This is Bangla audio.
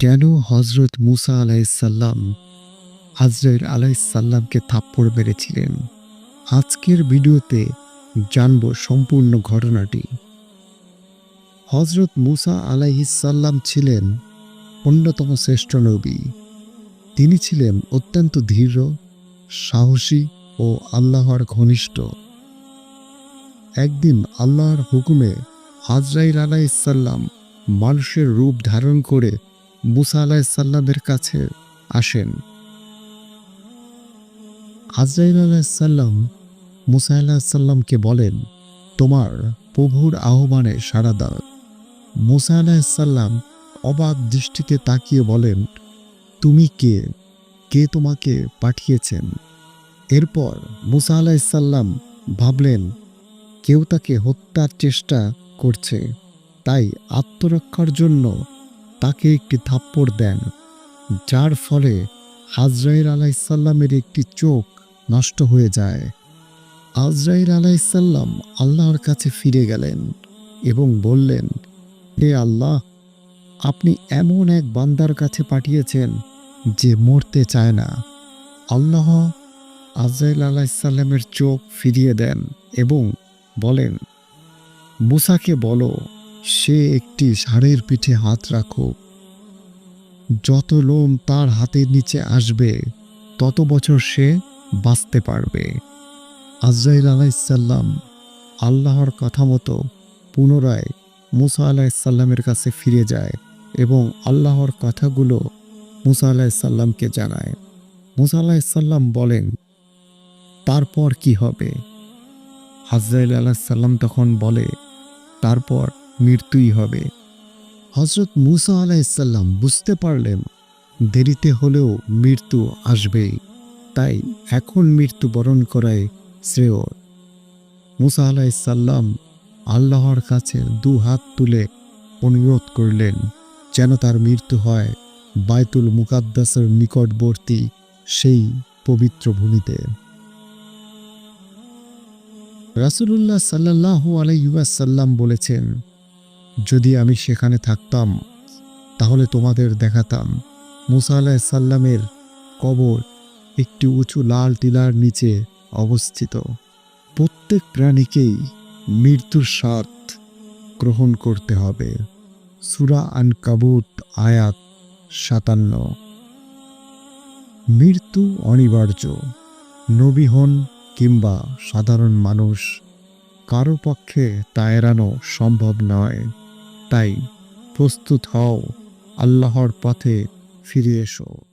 কেন হজরত মুসা আলাইসাল্লাম হাজরের আলাইসাল্লামকে থাপ্পড় মেরেছিলেন? আজকের ভিডিওতে জানব সম্পূর্ণ ঘটনাটি। হজরত মুসা আলাইহিসাল্লাম ছিলেন অন্যতম শ্রেষ্ঠ নবী। তিনি ছিলেন অত্যন্ত ধীর, সাহসী ও আল্লাহর ঘনিষ্ঠ। একদিন আল্লাহর হুকুমে হাজরাইল আলাইসাল্লাম মানুষের রূপ ধারণ করে মুসা আলাইসাল্লামের কাছে আসেন। হাজরাইল আলাহিসাল্লাম মুসা আলাহিসাল্লামকে বলেন, তোমার প্রভুর আহ্বানে সাড়া দাও। মুসা আলাহিসাল্লাম অবাক দৃষ্টিতে তাকিয়ে বলেন, তুমি কে? কে তোমাকে পাঠিয়েছেন? এরপর মুসা আলাহিসাল্লাম ভাবলেন, কেউ তাকে হত্যার চেষ্টা করছে, তাই আত্মরক্ষার জন্য তাকে একটি থাপ্পড় দেন, যার ফলে হাজরাইল আলাইসাল্লামের একটি চোখ নষ্ট হয়ে যায়। আজরাইল আলাইসাল্লাম আল্লাহর কাছে ফিরে গেলেন এবং বললেন, হে আল্লাহ, আপনি এমন এক বান্দার কাছে পাঠিয়েছেন যে মরতে চায় না। আল্লাহ আজরাইল আলাইসাল্লামের চোখ ফিরিয়ে দেন এবং বলেন, মুসাকে বলো সে একটি ষাঁড়ের পিঠে হাত রাখো। যত লোম তার হাতের নিচে আসবে, তত বছর সে বাঁচতে পারবে। আজরাইল আলাইসাল্লাম আল্লাহর কথা মতো পুনরায় মুসা আলাইসাল্লামের কাছে ফিরে যায় এবং আল্লাহর কথাগুলো মুসা আলাইসাল্লামকে জানায়। মুসা আলাইসাল্লাম বলেন, তারপর কি হবে? হাজরাইল আলাহিসাল্লাম তখন বলে, তারপর মৃত্যুই হবে। হজরত মুসা আলাইসাল্লাম বুঝতে পারলেন, দেরিতে হলেও মৃত্যু আসবেই। তাই এখন মৃত্যু বরণ করাই শ্রেয়। মুসা আলাইসাল্লাম আল্লাহর কাছে দু হাত তুলে অনুরোধ করলেন, যেন তার মৃত্যু হয় বায়তুল মুকাদ্দাসের নিকটবর্তী সেই পবিত্র ভূমিতে। রাসুলুল্লাহ সাল্লাহ আলাইসাল্লাম বলেছেন যদি আমি সেখানে থাকতাম, তাহলে তোমাদের দেখাতাম। মুসা আলাহিসাল্লামের কবর একটি উঁচু লাল টিলার নিচে অবস্থিত। প্রত্যেক প্রাণীকেই মৃত্যুর স্বাদ গ্রহণ করতে হবে। সুরা আন কাবুত আয়াত সাতান্ন। মৃত্যু অনিবার্য। নবী হন কিংবা সাধারণ মানুষ কারও পক্ষে তা এড়ানো সম্ভব নয়। তাই প্রস্তুত হও আল্লাহর পথে ফিরে এসো।